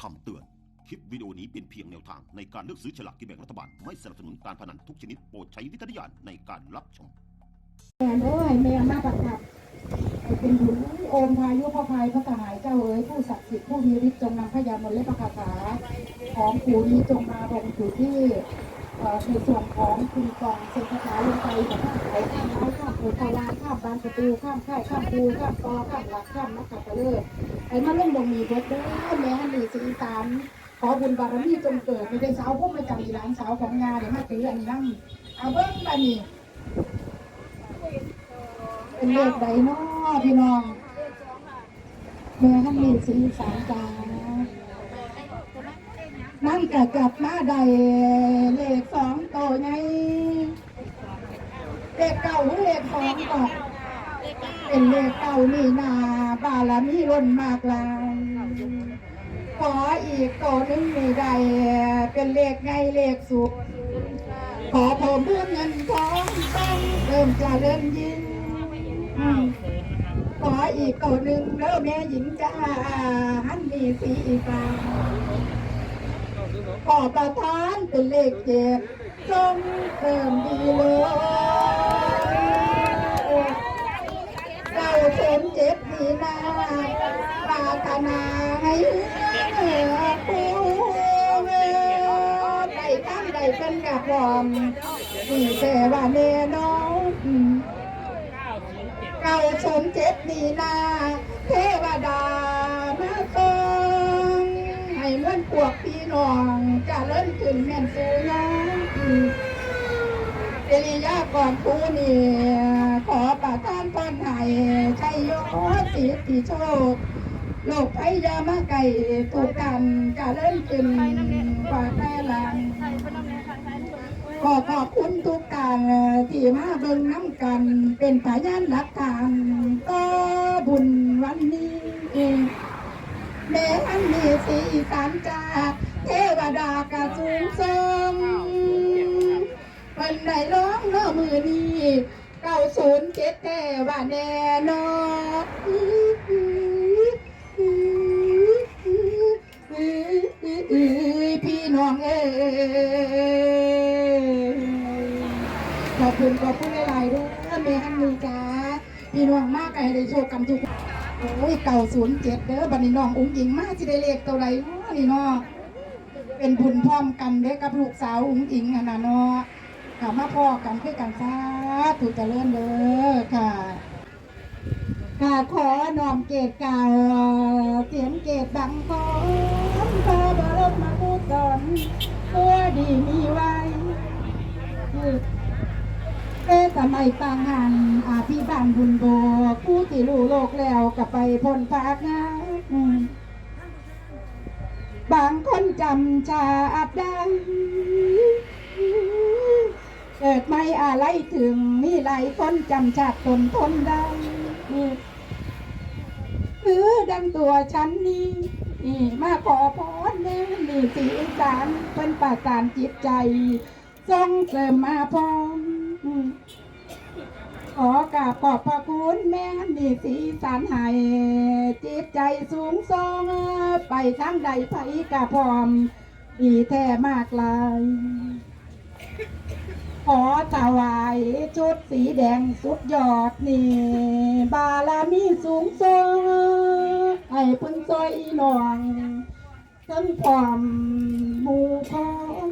คำเตือน คลิปวิดีโอนี้เป็นเพียงแนวทางในการเลือกซื้อฉลากกินแบ่งรัฐบาล ไม่สนับสนุนการพนันทุกชนิดโปรดใช้วิจารณญาณในการรับชม แม่เอ้ยแม่มาประทับให้เป็นหุนโอมพายุพระพายพระกหายเจ้าเอ๋ยผู้ศักดิ์สิทธิ์ผู้มีฤทธิ์จงนำพยามนและประคาถาของผู้นี้จงมาลงอยู่ที่ ในส่วนของคุณกองเศรษฐาลงไปแบบข้ามเขาข้ามไม้ข้ามปูตารางข้ามบานประตูข้ามค่ายข้ามปูข้ามตอข้ามหลักข้ามนักขัตฤกษ์ไอ้มาล่งบงมีเบิดเด้อแม่ฮันนี่สีสานขอบุญบารมีจงเกิดในเสาวพวกมาจากอีหลานสาวของงานเดี๋ยวมาตื้ออันนี้นั่งเอาเบิ้งบานี่เป็นเลขใดเนาะพี่น้องแม่ท่านมีสีสามจา นั่นกะกลับมาได้เลขสองโตไงเลขเก่าหรือเลขสองก็เป็นเลขเก่านี่นาบารมีล้นมากลายขออีกโตหนึงนี่ได้เป็นเลขไงเลขสุดขอเพิ่มเพื่อเงินทองต้องเริ่มจะเริ่มยิ่งขออีกตัวหนึ่งเริ่มแม่หญิงจ้าหันมีสีฟ้า ขอประทานเป็นเลขเจ็ดจงเริ่มดีเลยเราเข็มเจ็บดีนาปรารถนาให้เหือผู้ได้ตั้งได้เป็นกับวอมดีแต่ว่าแน่นอนเก่าสมเจ็บดีนาเทวดามาทรงให้เมือนพวก น้องจะเลิ่นขึ้นแม่นสูงนะเอริยาก่อนผู้นี่ขอประทานพรให้ชัยโยสิทธิโชคโลกไพยามาไก่ถูกกันจะเล่นขึ้นกว่าแต่ลังขอขอบคุณทุกการที่มาเบิ่งน้ำกัน เป็นพยานหลักฐานต่อบุญวันนี้แม่อันมีสีสานจาก เทวดากระสูงทรงเป็นได้ร้องเน้อมือนี้เก้าศูนย์เจ็ดแต่ว่าแน่นอนพี่น้องเอ้ขอบคุณขอบคุณหลายๆด้วยเมฮันมีจ้าพี่น้องมากไอ้ได้โชคกันทุกโอ้ยเก่าศูนย์เจ็ดเด้อบัดนี้น้องอุ้งอิงมากที่ได้เลขตัวไรเนาะนี่เนาะ เป็นบุญพร้อมกันเด้กับลูกสาวอุ้งอิงอนะเนาะกลับมาพ่อกันคือกันซาถูกเจริญเด้อค่ะค่ะขอน้อมเกตก่าเสียงเกตดังขอพระบรมพุทธนตัวดีมีไว้เอสมัยต่างหันอาพี่บ้านบุญโบผู้ที่รู้โลกแล้วกับไปพ้นภาคงาน บางคนจำชาติได้เกิดไม่อะไรถึงมีหลายคนจำชาติตนทนได้คือดังตัวฉันนี่นี่มาขอพรเน่นี่สีสานเป็นประสานจิตใจส่งเสริมมาพร้อมขอกราบขอบพระ มีสีสานให้จิตใจสูงส่งไปทางใดไผกะพร้อมดีแท้มากลายขอถวายชุดสีแดงสุดยอดนี่ บารมีสูงส่งให้เพิ่นซอยอีน้องทั้งความมูพอ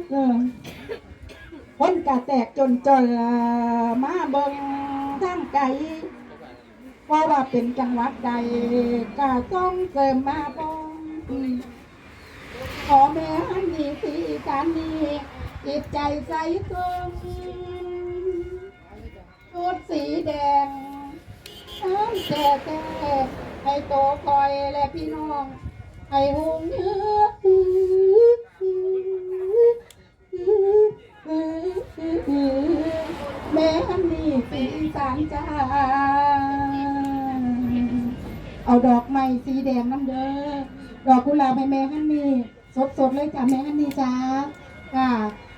เออคนกะแตกจนจนมาเบิงทางไก เพราะว่าเป็นจังหวัดใดกะต้องเสริมมาบ้องขอแม่ฮันนี่สีการนี้จิตใจใสตรงชุดสีแดงน้ำแก่แก่ให้โตคอยและพี่น้อง ให้หงเนื้อแม่ฮันนี่สีสานจ้า เอาดอกไม้สีแดงน้ำเด้อ ดอกกุหลาบให้แม่ฮันนี่สดๆเลยจ้ะแม่ฮันนี่จ้าค่ะ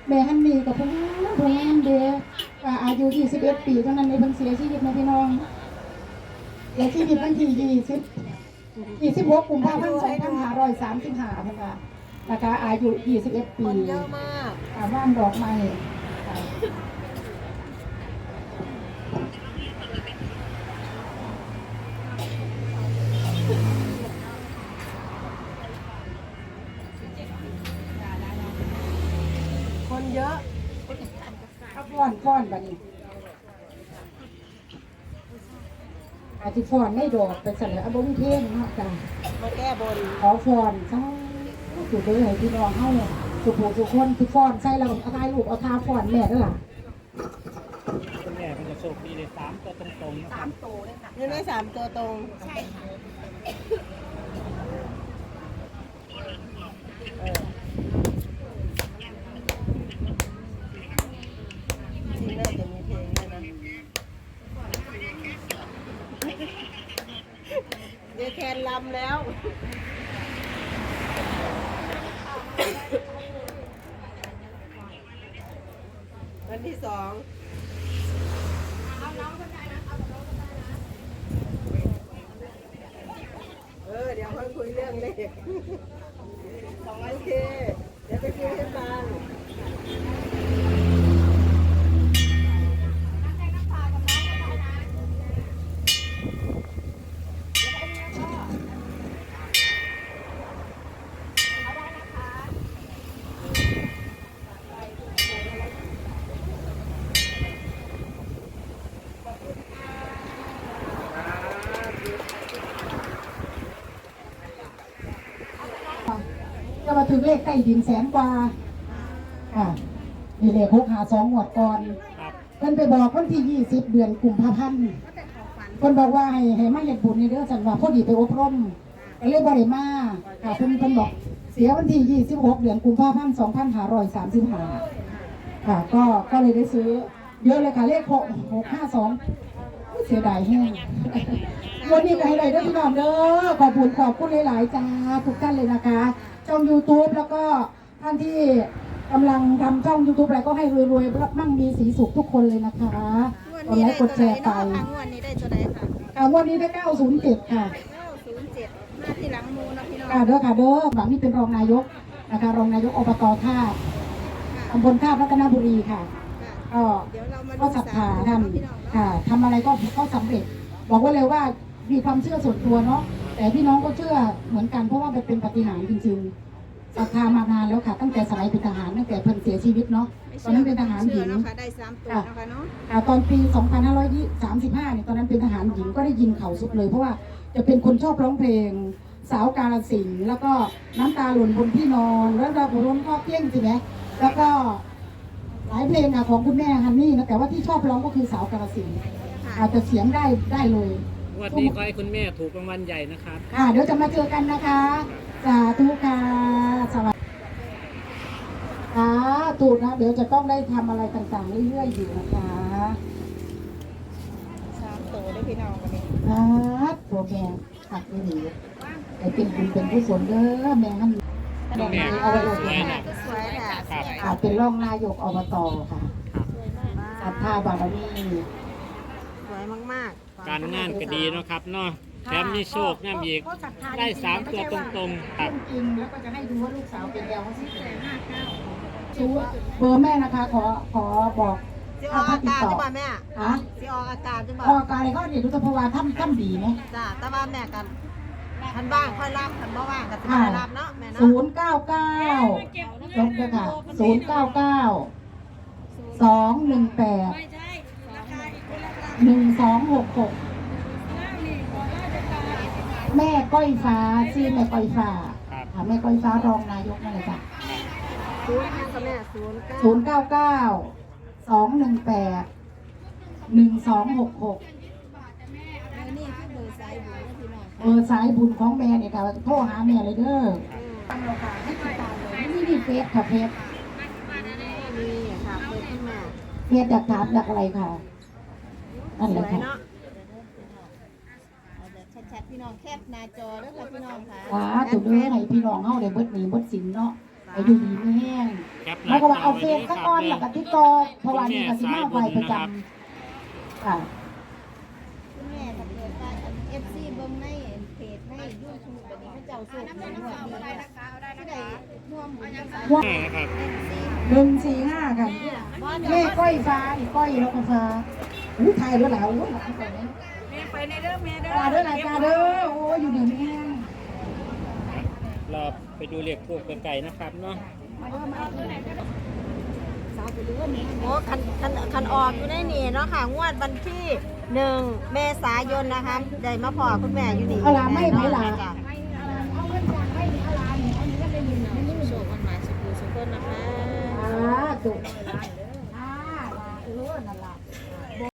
แม่ฮันนี่กับพงพงงามเด้อค่ะอายุ21ปีเท่านั้นในเพิ่นเสียชีวิตนะพี่น้องเสียชีวิตวันที่ยี่สิบ26กุมภาพันธ์2535นะคะนะคะอายุ 21 ปีคนเยอะมากอ่าว่านดอกไม้ เยอะเอาฟ้อนฟ้อนบัดนี้อาจจะฟ้อนไม่ดอกเป็นสัญลักษณ์บ่มีเพลงเนาะจ้ะมาแก้บนขอฟ้อนซะสุดเลยให้พี่น้องเฮาสุขสุขคนที่ฟ้อนใส่แล้วเอาทายลูกเอาทาฟ้อนแม่เด้อล่ะคุณแม่เป็นจะโชคดีเลยสามตัวตรงๆนะครับนี่ได้สามตัวตรงใช่จริงน่าจะมีเพลงด้วยนะเดี๋ยวแคนลำแล้ว ถึงเลขใต้ดินแสนกว่าค่ะนี่เลขหกหาสองหมวดก่อนครับเพิ่นไปบอกวันที่ยี่สิบเดือนกุมภาพันธ์เพิ่นบอกว่าให้ให้มาเฮ็ดบุญในเด้อสันว่าพอดีไปอบรมก็เลยบ่ได้มาค่ะเพิ่นเพิ่นบอกเสียวันที่ยี่สิบหกเดือนกุมภาพันธ์สองพันห้าร้อยสามสิบห้าค่ะ ก็ก็เลยได้ซื้อเยอะเลยค่ะเลขหกหกห้าสองเสียดายแห้งวันนี้ก็ให้ได้เด้อพี่น้องเด้อขอบคุณขอบคุณหลาย ๆ จ้าทุกท่านเลยนะคะ ช่อง YouTube แล้วก็ท่านที่กำลังทำช่อง YouTube อะไรก็ให้รวยๆรับมั่งมีสีสุขทุกคนเลยนะคะกดไลค์กดแชร์ไปงวดนี้ได้ตัวไหนคะอ่างวันนี้ได้ 907 ค่ะ 907มาที่หลังมูนะพี่น้องค่ะเด้อค่ะเด้อหวังนี่เป็นรองนายกนะคะ รองนายกอบตท่าตำบลท่ารัตนบุรีค่ะ ก็เดี๋ยวเรามาก็ดูศรัทธาท่านพี่น้องเนาะค่ะทำอะไรก็ก็สำเร็จ บอกไว้เลยว่ามีความเชื่อส่วนตัวเนาะ แต่พี่น้องก็เชื่อเหมือนกันเพราะว่ามันเป็นปาฏิหารย์จริงๆศรัทธามานานแล้วค่ะ ตั้งแต่สมัยเป็นทหารตั้งแต่เพิ่นเสียชีวิตเนาะตอนนั้นเป็นทหารหญิงเชื่อเนาะค่ะได้สามตัวเนาะค่ะเนาะอ่าตอนปี 2535เนี่ยตอนนั้นเป็นทหารหญิงก็ได้ยินเขาสุดเลย เพราะว่าจะเป็นคนชอบร้องเพลงสาวกาลสินธุ์แล้วก็น้ำตาหล่นบนที่นอนแล้วเราบุรุษก็เที่ยงใช่ไหมแล้วก็หลายเพลงอะของคุณแม่ฮันนี่นะแต่ว่าที่ชอบร้องก็คือสาวกาลสินธุ์ค่ะอาจจะเสียงได้ได้เลยง วันนี้ขอให้คุณแม่ถูกรางวัลใหญ่นะครับอ่าเดี๋ยวจะมาเจอกันนะคะสาธุค่ะสวัสดีค่ะตูดนะ เดี๋ยวจะต้องได้ทำอะไรต่างๆเรื่อยๆอยู่นะคะสามตัวได้พี่น้องกันนี้ครับโปรแกรมขัดไม่หนีแต่เป็นบุญเป็นกุศลเด้อแม่ฮันแม่เอาไว้เลยสวยนะสวยแหละครับอ่าเป็นรองนายกอบตค่ะศรัทธาบารมี วยมากๆการงานก็ดีเนาะครับเนาะแถมมีโชคน้ำอีก ได้สามตัวตรงๆครับจริงแล้วก็จะให้ดูว่าลูกสาวเป็นแล้วสิชูเบอร์แม่นะคะ ขอขอบอกสิออกอาการจังบ่แม่ฮะสิออกอาการจังบ่ออกการอะไรเขาเดี๋ยวดูตะพวาทำทำดีไหมจ้าแต่ว่าแม่กันทันบ้างค่อยรับทันบ่ว่างก็สิมารับเนาะแม่เนาะศูนย์เก้าเก้าลงเลยค่ะศูนย์เก้าเก้าสองหนึ่งแปด หนึ่งสองหกหกแม่ก้อยฟ้าชื่อแม่ก้อยฟ้าครับค่ะแม่ก้อยฟ้ารองนายกนั่นเลยจ้ะศูนย์ค่ะแม่ศูนย์เก้าศูนย์เก้าเก้าสองหนึ่งแปดหนึ่งสองหกหกนี่คือเบอร์ไซส์บุญนะพี่น้องเบอร์สายบุญของแม่เนี่ยค่ะโทรหาแม่เลยเด้อตั้งเราค่ะให้ติดตามเลยนี่นี่เฟซค่ะเฟซนี่ค่ะเบอร์ที่แม่เฟซอยากถามอยากอะไรค่ะ นั่นสแหละวยค่ะเนาะเอาแบบชัดๆพี่น้องแคบหน้าจอแล้วค่ะพี่น้องค่ะสาธุเด้อให้พี่น้องเฮาได้เบิดหนี้เบิดสินเนาะอายุดีไม่แห้งแคปหแล้วน้าก็จว่าอเอาไว้เฟด้วซยคสักรับก้อนเด้แล้วอก็ติดต่อเพราะว่านี่ก็สิมาไปประจำค่ะ คุณแม่ถ้าเกิดว่าเอฟซีเบิ้งในเพจในห้านะครับ หนึ่งสี่ห้าค่ะ เลขก้อยฟ้าอีกก้อยนกกระฟ้า อู้ไทยด้วยเหรออู้หลานก่อนนะแม่ไปในเด้อแม่เด้อตาเด้อหลานตาเด้อโอ้อยู่ดีนี่รอไปดูเลขทูบไกลๆนะครับเนาะโอ้คันคันคันออกอยู่ในนี่เนาะค่ะ งวดวันที่หนึ่งเมษายนนะคะได้มาพอคุณแม่อยู่นี่เอาล่ะไม่ไหมล่ะจ้โชคมันหมายสุขุสุขคนนะคะอ่าจุกอ่าลาเออนั่นล่ะ